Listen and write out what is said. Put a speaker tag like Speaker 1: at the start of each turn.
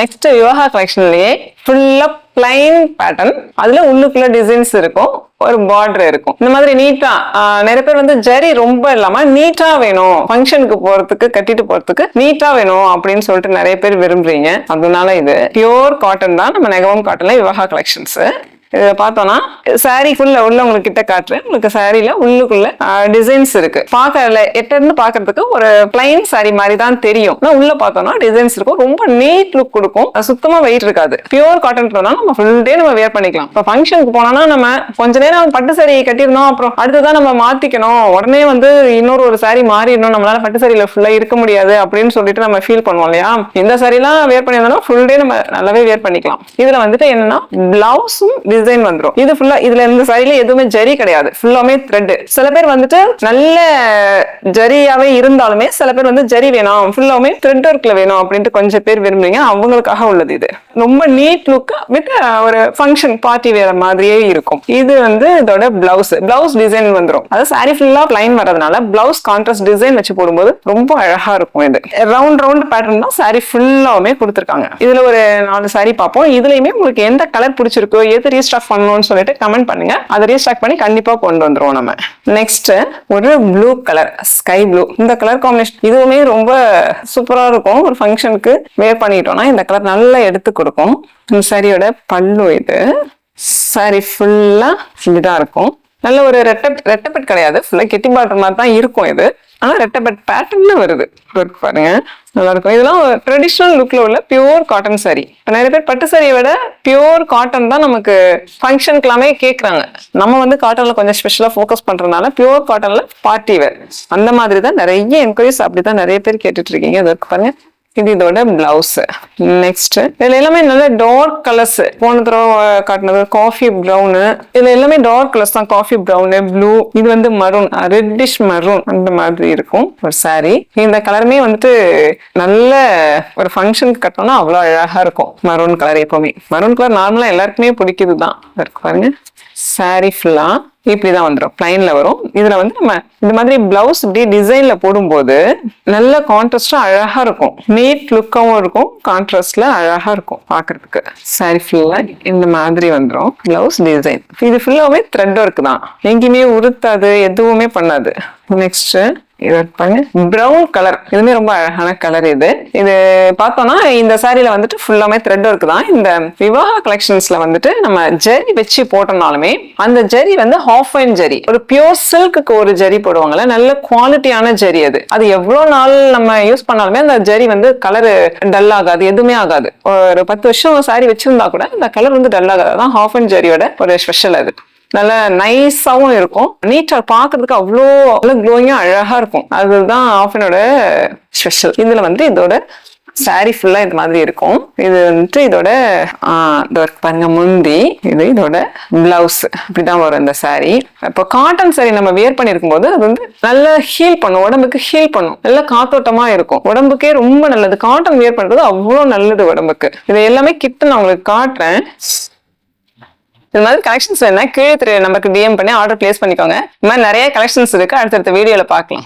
Speaker 1: Next Vivaha கலெக்ஷன்லயே ஃபுல்லா plain pattern அதுல உள்ளுக்குள்ள டிசைன்ஸ் இருக்கும். ஒரு பார்டர் இருக்கும். இந்த மாதிரி நீட்டா நிறைய பேர் வந்து ஜரி ரொம்ப இல்லாம நீட்டா வேணும். ஃபங்க்ஷனுக்கு போறதுக்கு கட்டிட்டு போறதுக்கு நீட்டா வேணும் அப்படின்னு சொல்லிட்டு நிறைய பேர் விரும்புறீங்க. அதனால இது பியோர் காட்டன் தான். நம்ம நெகவம் காட்டன்ல விவாகா கலெக்ஷன்ஸ் இதில் பார்த்தோம்னா saree ஃபுல்ல உள்ள உங்களுக்கு கிட்ட காட்டுறேன். உங்களுக்கு சாரியில உள்ளுக்குள்ள டிசைன்ஸ் இருக்கு. பார்க்கல எட்ட இருந்து ஒரு பிளைன் சாரி மாதிரி தான் தெரியும். ஆனால் உள்ள பார்த்தோம்னா டிசைன்ஸ் இருக்கும். ரொம்ப நீட் லுக் கொடுக்கும். சுத்தமாக வெயிட் இருக்காது. பியூர் காட்டன் நம்ம ஃபுல் டே நம்ம வேர் பண்ணிக்கலாம். இப்போ ஃபங்க்ஷனுக்கு போனோம்னா நம்ம கொஞ்ச நேரம் பட்டு saree கட்டியிருந்தோம். அப்புறம் அடுத்ததான் நம்ம மாத்திக்கணும். உடனே வந்து இன்னொரு ஒரு சாரி மாறிடணும். நம்மளால பட்டு சாரியில ஃபுல்லாக இருக்க முடியாது அப்படின்னு சொல்லிட்டு நம்ம ஃபீல் பண்ணுவோம் இல்லையா? இந்த சாரிலாம் வேர் பண்ணியிருந்தோம்னா ஃபுல் டே நம்ம நல்லாவே வேர் பண்ணிக்கலாம். இதில் வந்துட்டு என்னன்னா பிளவுஸும் டிசைன் வந்துரும். இது ஃபுல்லா இதுல இந்த சாரில எதுவுமே ஜரி கிடையாது. ஃபுல்லாமே த்ரெட் சில பேர் வந்துட்டு நல்ல ஜரியாவே இருந்தாலுமே சில பேர் வந்து ஜரி வேணும் ஃபுல்லாமே த்ரெட் ஒர்க்ல வேணும் அப்படின்ட்டு கொஞ்சம் பேர் விரும்புறீங்க. அவங்களுக்காக உள்ளது இது. ரொம்ப நீட் லுக் வித் ஒரு ஃபங்க்ஷன் பார்ட்டி வேற மாதிரியே இருக்கும். இது வந்து இதோட பிளவுஸ் பிளவுஸ் டிசைன் வந்துரும். அது சாரி ஃபுல்லா பிளைன் வரதுனால பிளவுஸ் கான்ட்ராஸ்ட் டிசைன் வச்சு போடும்போது ரொம்ப அழகா இருக்கும் இது. ரவுண்ட் ரவுண்ட் பேட்டர்ன் தான் சாரி ஃபுல்லாவுமே கொடுத்துருக்காங்க. இதுல ஒரு நாலு சாரி பார்ப்போம். இதுலயுமே உங்களுக்கு எந்த கலர் பிடிச்சிருக்கோ எது ரீஸ்டாக் பண்ணணும்னு சொல்லிட்டு கமெண்ட் பண்ணுங்க. அதை ரீஸ்டாக் பண்ணி கண்டிப்பா கொண்டு வந்துருவோம் நம்ம. நெக்ஸ்ட் ஒரு ப்ளூ கலர் ஸ்கை ப்ளூ இந்த கலர் காம்பினேஷன் இதுவுமே ரொம்ப சூப்பரா இருக்கும். ஒரு ஃபங்க்ஷனுக்கு வேர் பண்ணிட்டோம்னா இந்த கலர் நல்லா எடுத்து கொடுக்கும். இந்த சரியோட பல்லு இது. சாரி ஃபுல்லா இதாக இருக்கும். நல்ல ஒரு ரெட்டை ரெட்டபெட் கிடையாது. ஃபுல்லா கெட்டி பாட்டர் மாதிரி தான் இருக்கும் இது. ஆனா ரெட்டபெட் பேட்டர்ன்ல வருது. ஒர்க் பாருங்க. நல்லா இருக்கும். இதெல்லாம் ட்ரெடிஷ்னல் லுக்ல உள்ள பியூர் காட்டன் சாரி இப்போ நிறைய பேர் பட்டு சாரியை விட பியூர் காட்டன் தான் நமக்கு ஃபங்க்ஷனுக்குலாமே கேட்குறாங்க நம்ம வந்து காட்டன்ல கொஞ்சம் ஸ்பெஷலாக ஃபோக்கஸ் பண்றதுனால பியூர் காட்டன்ல பார்ட்டி வேர் அந்த மாதிரி தான் நிறைய என்கொயரிஸ் அப்படி தான் நிறைய பேர் கேட்டுட்டு இருக்கீங்க. அது இருக்கு பாருங்க. இது இதோட பிளவுஸ் நெக்ஸ்ட் இதுல எல்லாமே நல்ல டார்க் கலர்ஸ் போன தடவை காட்டினது காஃபி ப்ரௌனு இதுல எல்லாமே டார்க் கலர்ஸ் தான். காஃபி ப்ரௌனு ப்ளூ இது வந்து மரூன் ரெட்டிஷ் மரூன் அந்த மாதிரி இருக்கும். ஒரு சாரி இந்த கலருமே வந்துட்டு நல்ல ஒரு ஃபங்க்ஷனுக்கு கட்டணும்னா அவ்வளோ அழகா இருக்கும். மரூன் கலர் எப்பவுமே. மரூன் கலர் நார்மலா எல்லாருக்குமே பிடிக்குது தான் இருக்கு பாருங்க. ஃபுல்லாக இப்படி தான் வந்துடும் பிளைனில் வரும். இதில் வந்து நம்ம இந்த மாதிரி பிளவுஸ் இப்படி டிசைனில் போடும்போது நல்ல கான்ட்ராஸ்டா அழகாக இருக்கும். நீட் லுக்காகவும் இருக்கும். கான்ட்ராஸ்டில் அழகாக இருக்கும் பார்க்குறதுக்கு சாரி ஃபுல்லாக இந்த மாதிரி வந்துடும் பிளவுஸ் டிசைன் இது ஃபுல்லாகவே த்ரெட் ஒர்க் தான். எங்கேயுமே உறுத்தாது எதுவுமே பண்ணாது. நெக்ஸ்ட்டு இது இருப்பாங்க ப்ரௌன் கலர் இதுவுமே ரொம்ப அழகான கலர் இது. இது பார்த்தோம்னா இந்த சாரியில் வந்துட்டு ஃபுல்லாமே த்ரெட் ஒர்க் தான். இந்த விவாக கலெக்ஷன்ஸில் வந்துட்டு நம்ம ஜெரி வச்சு போட்டோம்னாலுமே அந்த ஜெரி வந்து ஹாஃப் அண்ட் ஜெரி. ஒரு பியூர் சில்க்கு ஒரு ஜெரி போடுவாங்கல்ல. நல்ல குவாலிட்டியான ஜெரி அது. அது எவ்வளோ நாள் நம்ம யூஸ் பண்ணாலுமே அந்த ஜெரி வந்து கலர் டல் ஆகாது எதுவுமே ஆகாது. ஒரு பத்து வருஷம் சாரி வச்சிருந்தா கூட அந்த கலர் வந்து டல் ஆகாது. அதான் ஹாஃப் அண்ட் ஜெரியோட ஒரு ஸ்பெஷல் அது. நல்ல நைஸாவும் இருக்கும். நீட்டா பாக்குறதுக்கு அவ்வளோ நல்ல க்ளோயிங்கா அழகா இருக்கும். அதுதான் ஆஃபினோட ஸ்பெஷல் இதுல வந்து இதோட சாரி ஃபுல்லா இது மாதிரி இருக்கும். இது வந்துட்டு இதோட இந்த இதோ பாருங்க முந்தி. இது இதோட பிளவுஸ் இப்படிதான் வரும் இந்த சாரி இப்போ காட்டன் சாரி நம்ம வியர் பண்ணிருக்கும் போது அது வந்து நல்லா ஹீல் பண்ணும். உடம்புக்கு ஹீல் பண்ணும். நல்ல காத்தோட்டமா இருக்கும். உடம்புக்கே ரொம்ப நல்லது. காட்டன் வியர் பண்றது அவ்வளோ நல்லது உடம்புக்கு. இது எல்லாமே கிட்ட நான் உங்களுக்கு காட்டுறேன். இந்த மாதிரி கலெக்ஷன்ஸ் வேணா கீழே திரு நம்பருக்கு டிஎம் பண்ணி ஆர்டர் பிளேஸ் பண்ணிக்கோங்க. இந்த மாதிரி நிறைய கலெக்ஷன்ஸ் இருக்கு. அடுத்தடுத்த வீடியோவில் பார்க்கலாம்.